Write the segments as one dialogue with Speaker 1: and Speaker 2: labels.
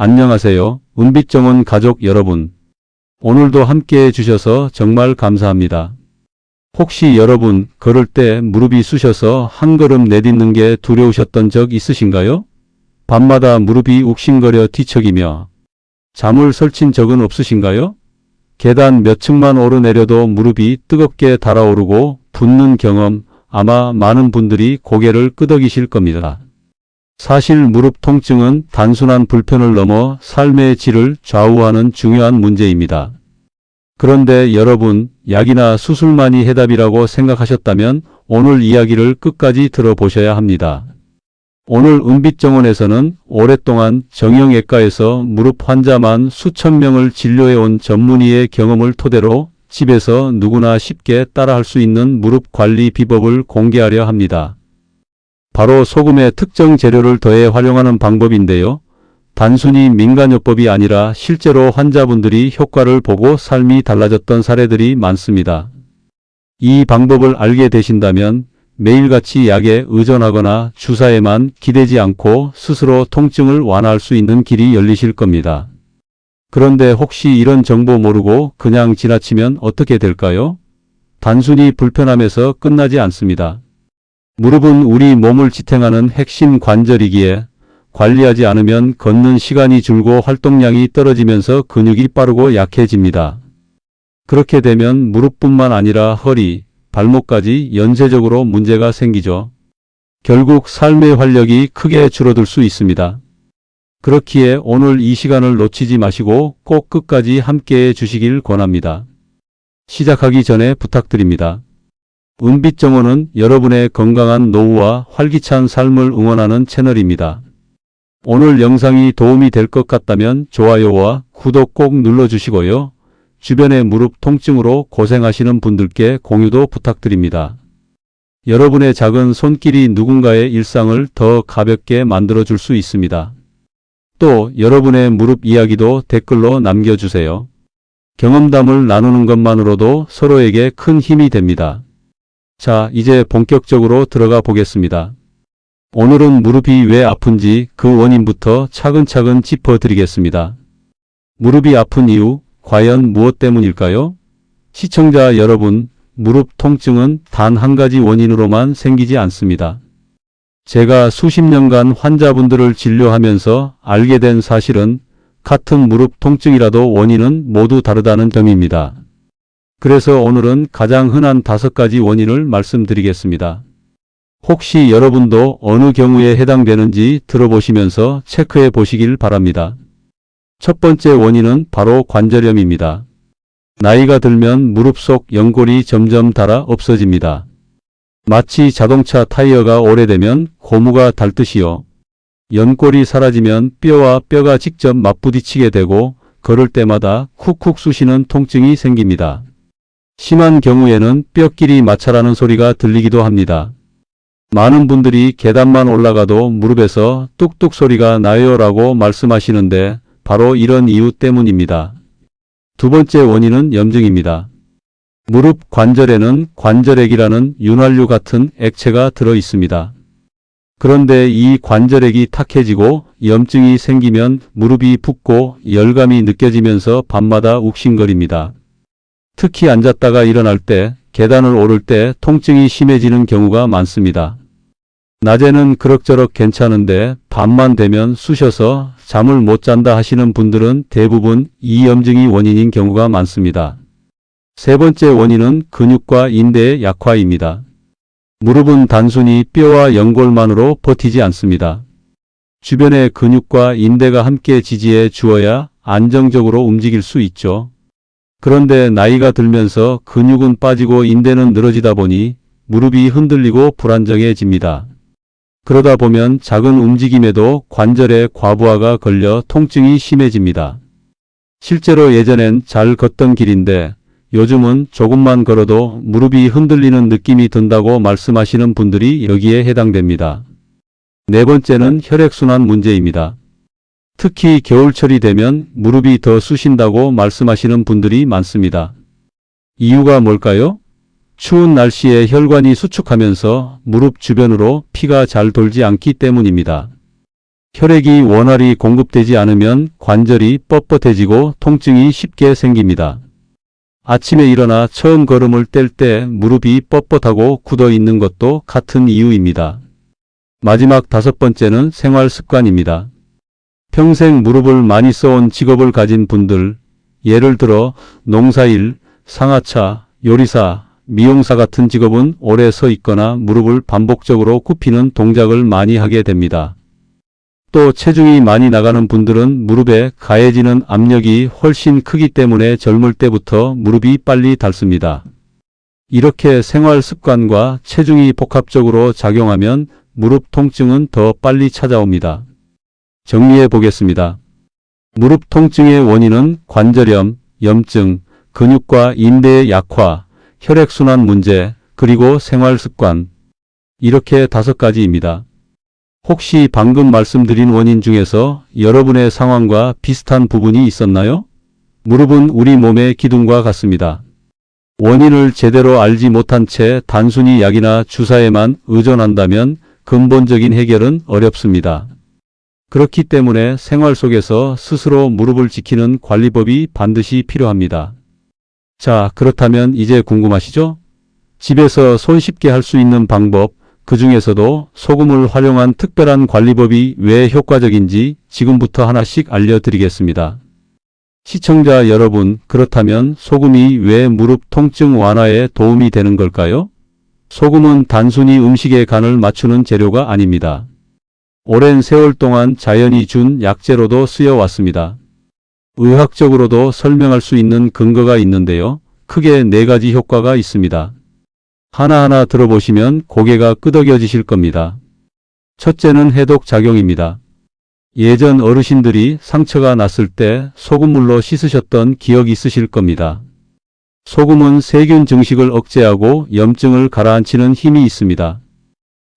Speaker 1: 안녕하세요. 은빛정원 가족 여러분. 오늘도 함께 해 주셔서 정말 감사합니다. 혹시 여러분 걸을 때 무릎이 쑤셔서 한 걸음 내딛는 게 두려우셨던 적 있으신가요? 밤마다 무릎이 욱신거려 뒤척이며 잠을 설친 적은 없으신가요? 계단 몇 층만 오르내려도 무릎이 뜨겁게 달아오르고 붓는 경험 아마 많은 분들이 고개를 끄덕이실 겁니다. 사실 무릎 통증은 단순한 불편을 넘어 삶의 질을 좌우하는 중요한 문제입니다. 그런데 여러분, 약이나 수술만이 해답이라고 생각하셨다면 오늘 이야기를 끝까지 들어보셔야 합니다. 오늘 은빛정원에서는 오랫동안 정형외과에서 무릎 환자만 수천 명을 진료해온 전문의의 경험을 토대로 집에서 누구나 쉽게 따라할 수 있는 무릎 관리 비법을 공개하려 합니다. 바로 소금에 특정 재료를 더해 활용하는 방법인데요. 단순히 민간요법이 아니라 실제로 환자분들이 효과를 보고 삶이 달라졌던 사례들이 많습니다. 이 방법을 알게 되신다면 매일같이 약에 의존하거나 주사에만 기대지 않고 스스로 통증을 완화할 수 있는 길이 열리실 겁니다. 그런데 혹시 이런 정보 모르고 그냥 지나치면 어떻게 될까요? 단순히 불편함에서 끝나지 않습니다. 무릎은 우리 몸을 지탱하는 핵심 관절이기에 관리하지 않으면 걷는 시간이 줄고 활동량이 떨어지면서 근육이 빠르고 약해집니다. 그렇게 되면 무릎뿐만 아니라 허리, 발목까지 연쇄적으로 문제가 생기죠. 결국 삶의 활력이 크게 줄어들 수 있습니다. 그렇기에 오늘 이 시간을 놓치지 마시고 꼭 끝까지 함께 해 주시길 권합니다. 시작하기 전에 부탁드립니다. 은빛정원은 여러분의 건강한 노후와 활기찬 삶을 응원하는 채널입니다. 오늘 영상이 도움이 될 것 같다면 좋아요와 구독 꼭 눌러주시고요. 주변의 무릎 통증으로 고생하시는 분들께 공유도 부탁드립니다. 여러분의 작은 손길이 누군가의 일상을 더 가볍게 만들어 줄 수 있습니다. 또 여러분의 무릎 이야기도 댓글로 남겨주세요. 경험담을 나누는 것만으로도 서로에게 큰 힘이 됩니다. 자, 이제 본격적으로 들어가 보겠습니다. 오늘은 무릎이 왜 아픈지 그 원인부터 차근차근 짚어드리겠습니다. 무릎이 아픈 이유, 과연 무엇 때문일까요? 시청자 여러분, 무릎 통증은 단 한 가지 원인으로만 생기지 않습니다. 제가 수십 년간 환자분들을 진료하면서 알게 된 사실은 같은 무릎 통증이라도 원인은 모두 다르다는 점입니다. 그래서 오늘은 가장 흔한 다섯 가지 원인을 말씀드리겠습니다. 혹시 여러분도 어느 경우에 해당되는지 들어보시면서 체크해 보시길 바랍니다. 첫 번째 원인은 바로 관절염입니다. 나이가 들면 무릎 속 연골이 점점 닳아 없어집니다. 마치 자동차 타이어가 오래되면 고무가 닳듯이요. 연골이 사라지면 뼈와 뼈가 직접 맞부딪히게 되고 걸을 때마다 쿡쿡 쑤시는 통증이 생깁니다. 심한 경우에는 뼈끼리 마찰하는 소리가 들리기도 합니다. 많은 분들이 계단만 올라가도 무릎에서 뚝뚝 소리가 나요 라고 말씀하시는데 바로 이런 이유 때문입니다. 두 번째 원인은 염증입니다. 무릎 관절에는 관절액이라는 윤활유 같은 액체가 들어 있습니다. 그런데 이 관절액이 탁해지고 염증이 생기면 무릎이 붓고 열감이 느껴지면서 밤마다 욱신거립니다. 특히 앉았다가 일어날 때, 계단을 오를 때 통증이 심해지는 경우가 많습니다. 낮에는 그럭저럭 괜찮은데 밤만 되면 쑤셔서 잠을 못 잔다 하시는 분들은 대부분 이 염증이 원인인 경우가 많습니다. 세 번째 원인은 근육과 인대의 약화입니다. 무릎은 단순히 뼈와 연골만으로 버티지 않습니다. 주변의 근육과 인대가 함께 지지해 주어야 안정적으로 움직일 수 있죠. 그런데 나이가 들면서 근육은 빠지고 인대는 늘어지다 보니 무릎이 흔들리고 불안정해집니다. 그러다 보면 작은 움직임에도 관절에 과부하가 걸려 통증이 심해집니다. 실제로 예전엔 잘 걷던 길인데 요즘은 조금만 걸어도 무릎이 흔들리는 느낌이 든다고 말씀하시는 분들이 여기에 해당됩니다. 네 번째는 혈액순환 문제입니다. 특히 겨울철이 되면 무릎이 더 쑤신다고 말씀하시는 분들이 많습니다. 이유가 뭘까요? 추운 날씨에 혈관이 수축하면서 무릎 주변으로 피가 잘 돌지 않기 때문입니다. 혈액이 원활히 공급되지 않으면 관절이 뻣뻣해지고 통증이 쉽게 생깁니다. 아침에 일어나 처음 걸음을 뗄 때 무릎이 뻣뻣하고 굳어 있는 것도 같은 이유입니다. 마지막 다섯 번째는 생활 습관입니다. 평생 무릎을 많이 써온 직업을 가진 분들, 예를 들어 농사일, 상하차, 요리사, 미용사 같은 직업은 오래 서 있거나 무릎을 반복적으로 굽히는 동작을 많이 하게 됩니다. 또 체중이 많이 나가는 분들은 무릎에 가해지는 압력이 훨씬 크기 때문에 젊을 때부터 무릎이 빨리 닳습니다. 이렇게 생활 습관과 체중이 복합적으로 작용하면 무릎 통증은 더 빨리 찾아옵니다. 정리해 보겠습니다. 무릎 통증의 원인은 관절염, 염증, 근육과 인대의 약화, 혈액순환 문제, 그리고 생활 습관. 이렇게 다섯 가지입니다. 혹시 방금 말씀드린 원인 중에서 여러분의 상황과 비슷한 부분이 있었나요? 무릎은 우리 몸의 기둥과 같습니다. 원인을 제대로 알지 못한 채 단순히 약이나 주사에만 의존한다면 근본적인 해결은 어렵습니다. 그렇기 때문에 생활 속에서 스스로 무릎을 지키는 관리법이 반드시 필요합니다. 자, 그렇다면 이제 궁금하시죠? 집에서 손쉽게 할 수 있는 방법, 그 중에서도 소금을 활용한 특별한 관리법이 왜 효과적인지 지금부터 하나씩 알려드리겠습니다. 시청자 여러분, 그렇다면 소금이 왜 무릎 통증 완화에 도움이 되는 걸까요? 소금은 단순히 음식의 간을 맞추는 재료가 아닙니다. 오랜 세월 동안 자연이 준 약재로도 쓰여 왔습니다. 의학적으로도 설명할 수 있는 근거가 있는데요. 크게 네 가지 효과가 있습니다. 하나하나 들어보시면 고개가 끄덕여지실 겁니다. 첫째는 해독 작용입니다. 예전 어르신들이 상처가 났을 때 소금물로 씻으셨던 기억 있으실 겁니다. 소금은 세균 증식을 억제하고 염증을 가라앉히는 힘이 있습니다.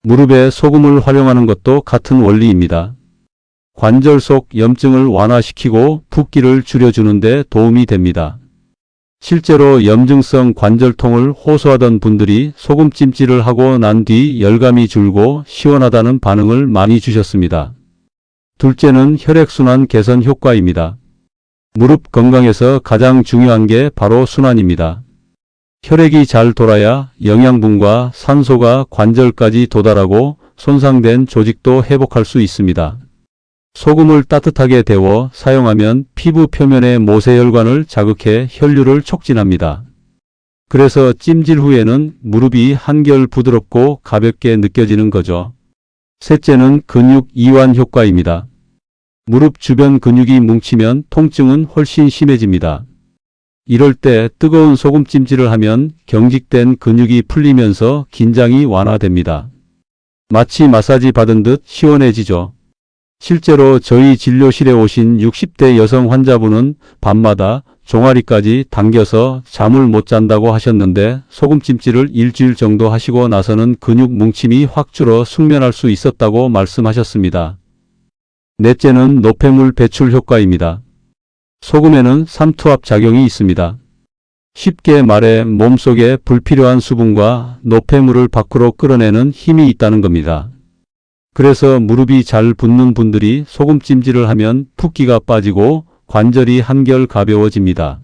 Speaker 1: 무릎에 소금을 활용하는 것도 같은 원리입니다. 관절 속 염증을 완화시키고 붓기를 줄여주는 데 도움이 됩니다. 실제로 염증성 관절통을 호소하던 분들이 소금찜질을 하고 난 뒤 열감이 줄고 시원하다는 반응을 많이 주셨습니다. 둘째는 혈액순환 개선 효과입니다. 무릎 건강에서 가장 중요한 게 바로 순환입니다. 혈액이 잘 돌아야 영양분과 산소가 관절까지 도달하고 손상된 조직도 회복할 수 있습니다. 소금을 따뜻하게 데워 사용하면 피부 표면의 모세혈관을 자극해 혈류를 촉진합니다. 그래서 찜질 후에는 무릎이 한결 부드럽고 가볍게 느껴지는 거죠. 셋째는 근육 이완 효과입니다. 무릎 주변 근육이 뭉치면 통증은 훨씬 심해집니다. 이럴 때 뜨거운 소금 찜질을 하면 경직된 근육이 풀리면서 긴장이 완화됩니다. 마치 마사지 받은 듯 시원해지죠. 실제로 저희 진료실에 오신 60대 여성 환자분은 밤마다 종아리까지 당겨서 잠을 못 잔다고 하셨는데 소금찜질을 일주일 정도 하시고 나서는 근육 뭉침이 확 줄어 숙면할 수 있었다고 말씀하셨습니다. 넷째는 노폐물 배출 효과입니다. 소금에는 삼투압 작용이 있습니다. 쉽게 말해 몸속에 불필요한 수분과 노폐물을 밖으로 끌어내는 힘이 있다는 겁니다. 그래서 무릎이 잘 붓는 분들이 소금 찜질을 하면 붓기가 빠지고 관절이 한결 가벼워집니다.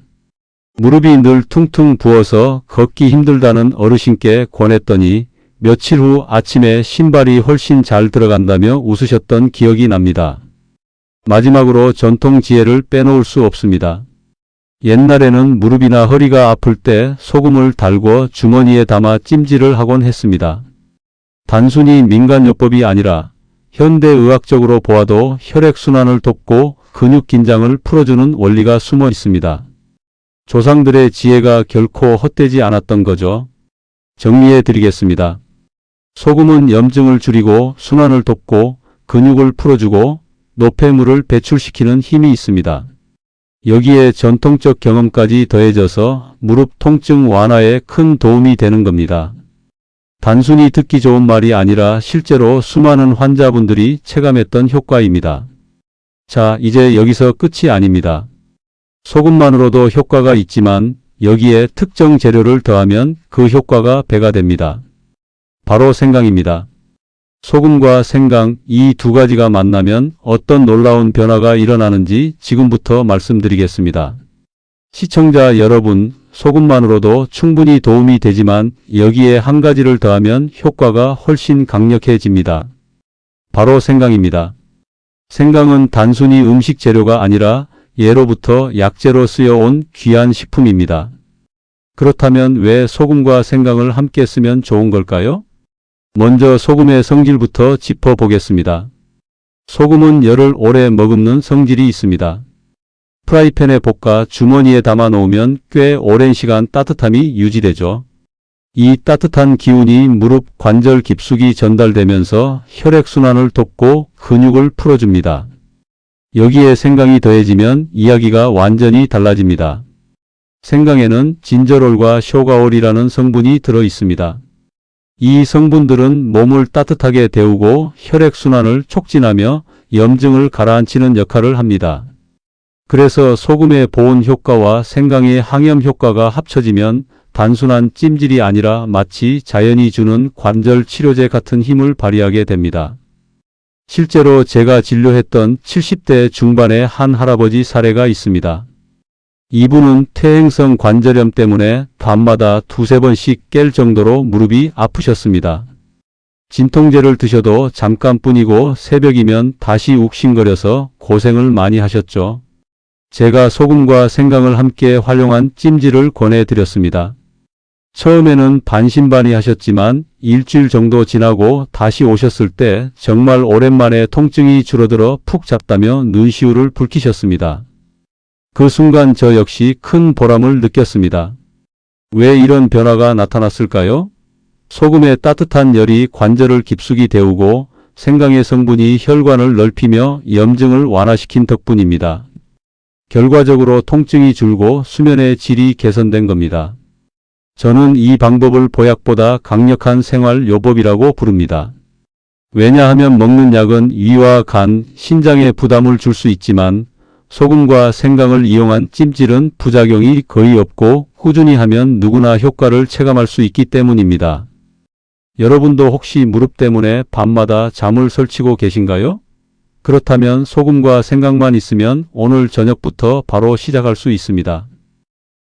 Speaker 1: 무릎이 늘 퉁퉁 부어서 걷기 힘들다는 어르신께 권했더니 며칠 후 아침에 신발이 훨씬 잘 들어간다며 웃으셨던 기억이 납니다. 마지막으로 전통 지혜를 빼놓을 수 없습니다. 옛날에는 무릎이나 허리가 아플 때 소금을 달고 주머니에 담아 찜질을 하곤 했습니다. 단순히 민간요법이 아니라 현대의학적으로 보아도 혈액순환을 돕고 근육 긴장을 풀어주는 원리가 숨어 있습니다. 조상들의 지혜가 결코 헛되지 않았던 거죠. 정리해 드리겠습니다. 소금은 염증을 줄이고 순환을 돕고 근육을 풀어주고 노폐물을 배출시키는 힘이 있습니다. 여기에 전통적 경험까지 더해져서 무릎 통증 완화에 큰 도움이 되는 겁니다. 단순히 듣기 좋은 말이 아니라 실제로 수많은 환자분들이 체감했던 효과입니다. 자, 이제 여기서 끝이 아닙니다. 소금만으로도 효과가 있지만 여기에 특정 재료를 더하면 그 효과가 배가 됩니다. 바로 생강입니다. 소금과 생강 이 두 가지가 만나면 어떤 놀라운 변화가 일어나는지 지금부터 말씀드리겠습니다. 시청자 여러분, 소금만으로도 충분히 도움이 되지만 여기에 한 가지를 더하면 효과가 훨씬 강력해집니다. 바로 생강입니다. 생강은 단순히 음식 재료가 아니라 예로부터 약재로 쓰여온 귀한 식품입니다. 그렇다면 왜 소금과 생강을 함께 쓰면 좋은 걸까요? 먼저 소금의 성질부터 짚어보겠습니다. 소금은 열을 오래 머금는 성질이 있습니다. 프라이팬에 볶아 주머니에 담아 놓으면 꽤 오랜 시간 따뜻함이 유지되죠. 이 따뜻한 기운이 무릎 관절 깊숙이 전달되면서 혈액순환을 돕고 근육을 풀어줍니다. 여기에 생강이 더해지면 이야기가 완전히 달라집니다. 생강에는 진저롤과 쇼가올이라는 성분이 들어 있습니다. 이 성분들은 몸을 따뜻하게 데우고 혈액순환을 촉진하며 염증을 가라앉히는 역할을 합니다. 그래서 소금의 보온 효과와 생강의 항염 효과가 합쳐지면 단순한 찜질이 아니라 마치 자연이 주는 관절 치료제 같은 힘을 발휘하게 됩니다. 실제로 제가 진료했던 70대 중반의 한 할아버지 사례가 있습니다. 이분은 퇴행성 관절염 때문에 밤마다 두세 번씩 깰 정도로 무릎이 아프셨습니다. 진통제를 드셔도 잠깐뿐이고 새벽이면 다시 욱신거려서 고생을 많이 하셨죠. 제가 소금과 생강을 함께 활용한 찜질을 권해드렸습니다. 처음에는 반신반의 하셨지만 일주일 정도 지나고 다시 오셨을 때 정말 오랜만에 통증이 줄어들어 푹 잡다며 눈시울을 붉히셨습니다. 그 순간 저 역시 큰 보람을 느꼈습니다. 왜 이런 변화가 나타났을까요? 소금의 따뜻한 열이 관절을 깊숙이 데우고 생강의 성분이 혈관을 넓히며 염증을 완화시킨 덕분입니다. 결과적으로 통증이 줄고 수면의 질이 개선된 겁니다. 저는 이 방법을 보약보다 강력한 생활 요법이라고 부릅니다. 왜냐하면 먹는 약은 위와 간, 신장에 부담을 줄 수 있지만 소금과 생강을 이용한 찜질은 부작용이 거의 없고 꾸준히 하면 누구나 효과를 체감할 수 있기 때문입니다. 여러분도 혹시 무릎 때문에 밤마다 잠을 설치고 계신가요? 그렇다면 소금과 생강만 있으면 오늘 저녁부터 바로 시작할 수 있습니다.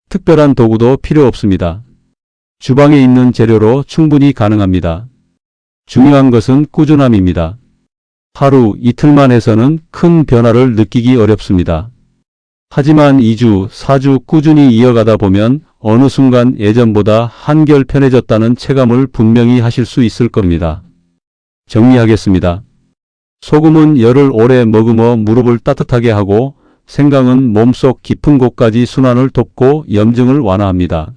Speaker 1: 특별한 도구도 필요 없습니다. 주방에 있는 재료로 충분히 가능합니다. 중요한 것은 꾸준함입니다. 하루 이틀만 해서는 큰 변화를 느끼기 어렵습니다. 하지만 2주, 4주 꾸준히 이어가다 보면 어느 순간 예전보다 한결 편해졌다는 체감을 분명히 하실 수 있을 겁니다. 정리하겠습니다. 소금은 열을 오래 머금어 무릎을 따뜻하게 하고 생강은 몸속 깊은 곳까지 순환을 돕고 염증을 완화합니다.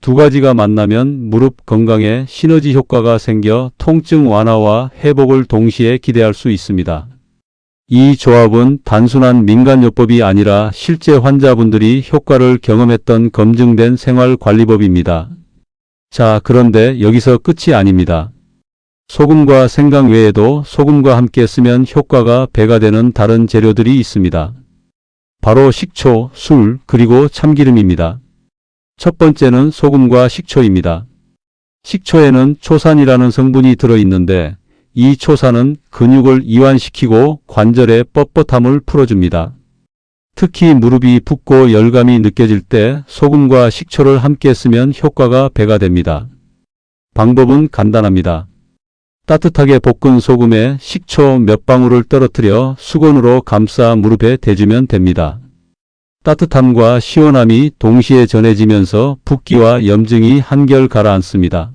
Speaker 1: 두 가지가 만나면 무릎 건강에 시너지 효과가 생겨 통증 완화와 회복을 동시에 기대할 수 있습니다. 이 조합은 단순한 민간요법이 아니라 실제 환자분들이 효과를 경험했던 검증된 생활관리법입니다. 자, 그런데 여기서 끝이 아닙니다. 소금과 생강 외에도 소금과 함께 쓰면 효과가 배가 되는 다른 재료들이 있습니다. 바로 식초, 술, 그리고 참기름입니다. 첫 번째는 소금과 식초입니다. 식초에는 초산이라는 성분이 들어있는데 이 초산은 근육을 이완시키고 관절의 뻣뻣함을 풀어줍니다. 특히 무릎이 붓고 열감이 느껴질 때 소금과 식초를 함께 쓰면 효과가 배가 됩니다. 방법은 간단합니다. 따뜻하게 볶은 소금에 식초 몇 방울을 떨어뜨려 수건으로 감싸 무릎에 대주면 됩니다. 따뜻함과 시원함이 동시에 전해지면서 붓기와 염증이 한결 가라앉습니다.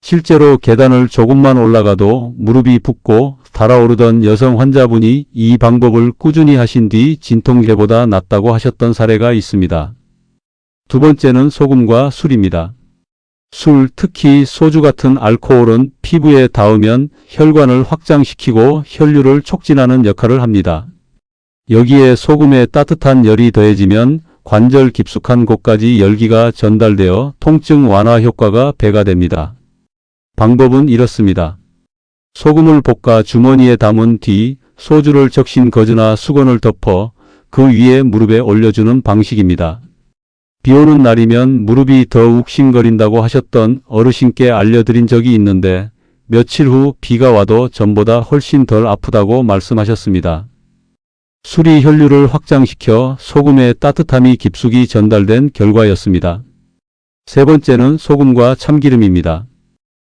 Speaker 1: 실제로 계단을 조금만 올라가도 무릎이 붓고 달아오르던 여성 환자분이 이 방법을 꾸준히 하신 뒤 진통제보다 낫다고 하셨던 사례가 있습니다. 두 번째는 소금과 술입니다. 술, 특히 소주 같은 알코올은 피부에 닿으면 혈관을 확장시키고 혈류를 촉진하는 역할을 합니다. 여기에 소금의 따뜻한 열이 더해지면 관절 깊숙한 곳까지 열기가 전달되어 통증 완화 효과가 배가 됩니다. 방법은 이렇습니다. 소금을 볶아 주머니에 담은 뒤 소주를 적신 거즈나 수건을 덮어 그 위에 무릎에 올려주는 방식입니다. 비 오는 날이면 무릎이 더 욱신거린다고 하셨던 어르신께 알려드린 적이 있는데 며칠 후 비가 와도 전보다 훨씬 덜 아프다고 말씀하셨습니다. 술이 혈류를 확장시켜 소금의 따뜻함이 깊숙이 전달된 결과였습니다. 세 번째는 소금과 참기름입니다.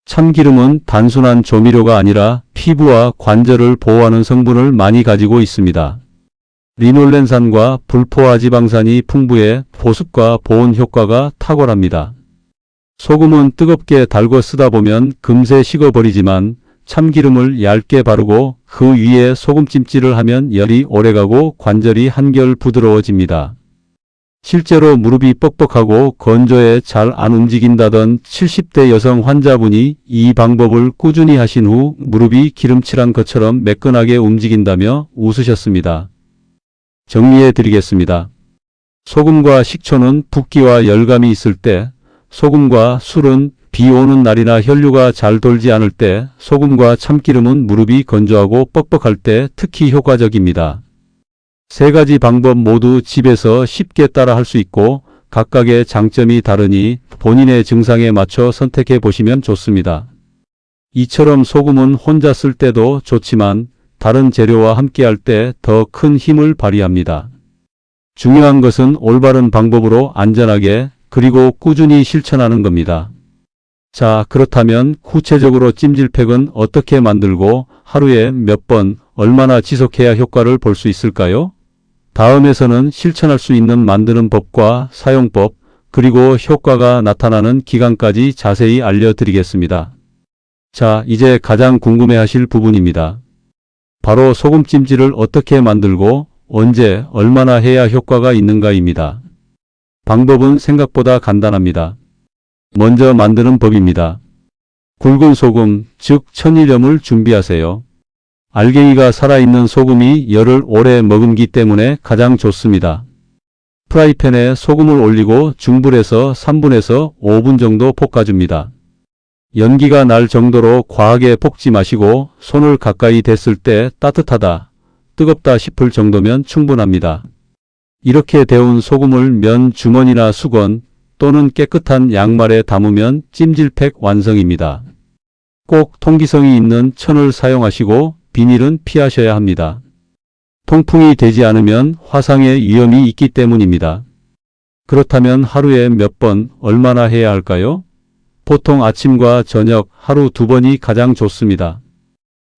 Speaker 1: 참기름은 단순한 조미료가 아니라 피부와 관절을 보호하는 성분을 많이 가지고 있습니다. 리놀렌산과 불포화 지방산이 풍부해 보습과 보온 효과가 탁월합니다. 소금은 뜨겁게 달궈 쓰다 보면 금세 식어버리지만 참기름을 얇게 바르고 그 위에 소금찜질을 하면 열이 오래가고 관절이 한결 부드러워집니다. 실제로 무릎이 뻑뻑하고 건조해 잘 안 움직인다던 70대 여성 환자분이 이 방법을 꾸준히 하신 후 무릎이 기름칠한 것처럼 매끈하게 움직인다며 웃으셨습니다. 정리해 드리겠습니다. 소금과 식초는 붓기와 열감이 있을 때, 소금과 술은 비 오는 날이나 혈류가 잘 돌지 않을 때, 소금과 참기름은 무릎이 건조하고 뻑뻑할 때 특히 효과적입니다. 세 가지 방법 모두 집에서 쉽게 따라 할 수 있고 각각의 장점이 다르니 본인의 증상에 맞춰 선택해 보시면 좋습니다. 이처럼 소금은 혼자 쓸 때도 좋지만 다른 재료와 함께 할 때 더 큰 힘을 발휘합니다. 중요한 것은 올바른 방법으로 안전하게 그리고 꾸준히 실천하는 겁니다. 자, 그렇다면 구체적으로 찜질팩은 어떻게 만들고 하루에 몇 번 얼마나 지속해야 효과를 볼 수 있을까요? 다음에서는 실천할 수 있는 만드는 법과 사용법, 그리고 효과가 나타나는 기간까지 자세히 알려드리겠습니다. 자, 이제 가장 궁금해 하실 부분입니다. 바로 소금 찜질을 어떻게 만들고 언제 얼마나 해야 효과가 있는가입니다. 방법은 생각보다 간단합니다. 먼저 만드는 법입니다. 굵은 소금, 즉 천일염을 준비하세요. 알갱이가 살아있는 소금이 열을 오래 머금기 때문에 가장 좋습니다. 프라이팬에 소금을 올리고 중불에서 3분에서 5분 정도 볶아줍니다. 연기가 날 정도로 과하게 볶지 마시고 손을 가까이 댔을 때 따뜻하다, 뜨겁다 싶을 정도면 충분합니다. 이렇게 데운 소금을 면 주머니나 수건 또는 깨끗한 양말에 담으면 찜질팩 완성입니다. 꼭 통기성이 있는 천을 사용하시고 비닐은 피하셔야 합니다. 통풍이 되지 않으면 화상의 위험이 있기 때문입니다. 그렇다면 하루에 몇 번 얼마나 해야 할까요? 보통 아침과 저녁 하루 두 번이 가장 좋습니다.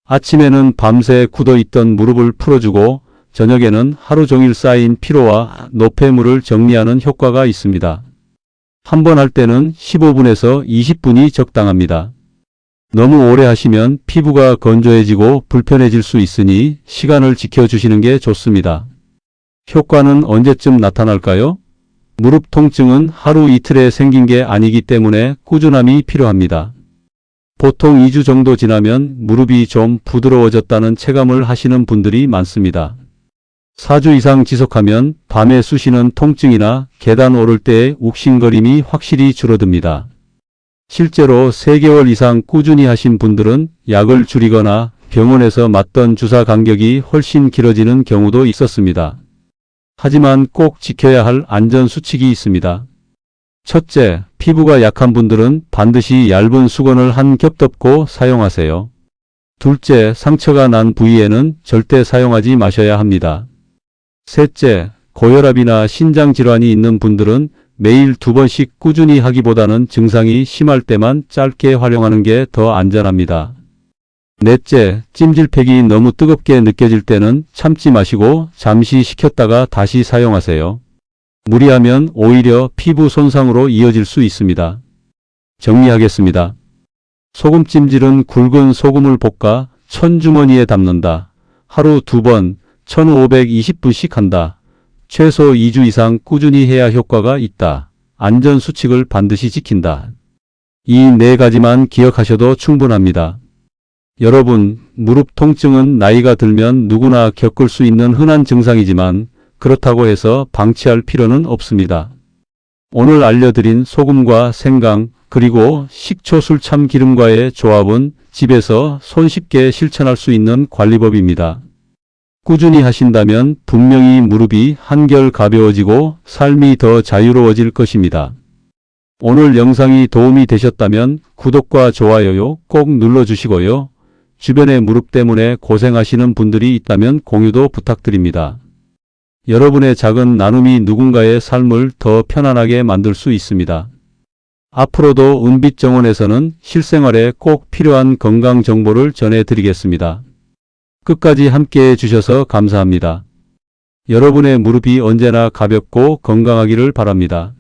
Speaker 1: 아침에는 밤새 굳어 있던 무릎을 풀어주고 저녁에는 하루 종일 쌓인 피로와 노폐물을 정리하는 효과가 있습니다. 한 번 할 때는 15분에서 20분이 적당합니다. 너무 오래 하시면 피부가 건조해지고 불편해질 수 있으니 시간을 지켜주시는 게 좋습니다. 효과는 언제쯤 나타날까요? 무릎 통증은 하루 이틀에 생긴 게 아니기 때문에 꾸준함이 필요합니다. 보통 2주 정도 지나면 무릎이 좀 부드러워졌다는 체감을 하시는 분들이 많습니다. 4주 이상 지속하면 밤에 쑤시는 통증이나 계단 오를 때의 욱신거림이 확실히 줄어듭니다. 실제로 3개월 이상 꾸준히 하신 분들은 약을 줄이거나 병원에서 맞던 주사 간격이 훨씬 길어지는 경우도 있었습니다. 하지만 꼭 지켜야 할 안전 수칙이 있습니다. 첫째, 피부가 약한 분들은 반드시 얇은 수건을 한 겹 덮고 사용하세요. 둘째, 상처가 난 부위에는 절대 사용하지 마셔야 합니다. 셋째, 고혈압이나 신장 질환이 있는 분들은 매일 두 번씩 꾸준히 하기보다는 증상이 심할 때만 짧게 활용하는 게 더 안전합니다. 넷째, 찜질팩이 너무 뜨겁게 느껴질 때는 참지 마시고 잠시 식혔다가 다시 사용하세요. 무리하면 오히려 피부 손상으로 이어질 수 있습니다. 정리하겠습니다. 소금 찜질은 굵은 소금을 볶아 천주머니에 담는다. 하루 두 번 1520분씩 한다. 최소 2주 이상 꾸준히 해야 효과가 있다. 안전 수칙을 반드시 지킨다. 이 네 가지만 기억하셔도 충분합니다. 여러분, 무릎 통증은 나이가 들면 누구나 겪을 수 있는 흔한 증상이지만 그렇다고 해서 방치할 필요는 없습니다. 오늘 알려드린 소금과 생강 그리고 식초 술참 기름과의 조합은 집에서 손쉽게 실천할 수 있는 관리법입니다. 꾸준히 하신다면 분명히 무릎이 한결 가벼워지고 삶이 더 자유로워질 것입니다. 오늘 영상이 도움이 되셨다면 구독과 좋아요 꼭 눌러주시고요. 주변의 무릎 때문에 고생하시는 분들이 있다면 공유도 부탁드립니다. 여러분의 작은 나눔이 누군가의 삶을 더 편안하게 만들 수 있습니다. 앞으로도 은빛정원에서는 실생활에 꼭 필요한 건강 정보를 전해드리겠습니다. 끝까지 함께 해주셔서 감사합니다. 여러분의 무릎이 언제나 가볍고 건강하기를 바랍니다.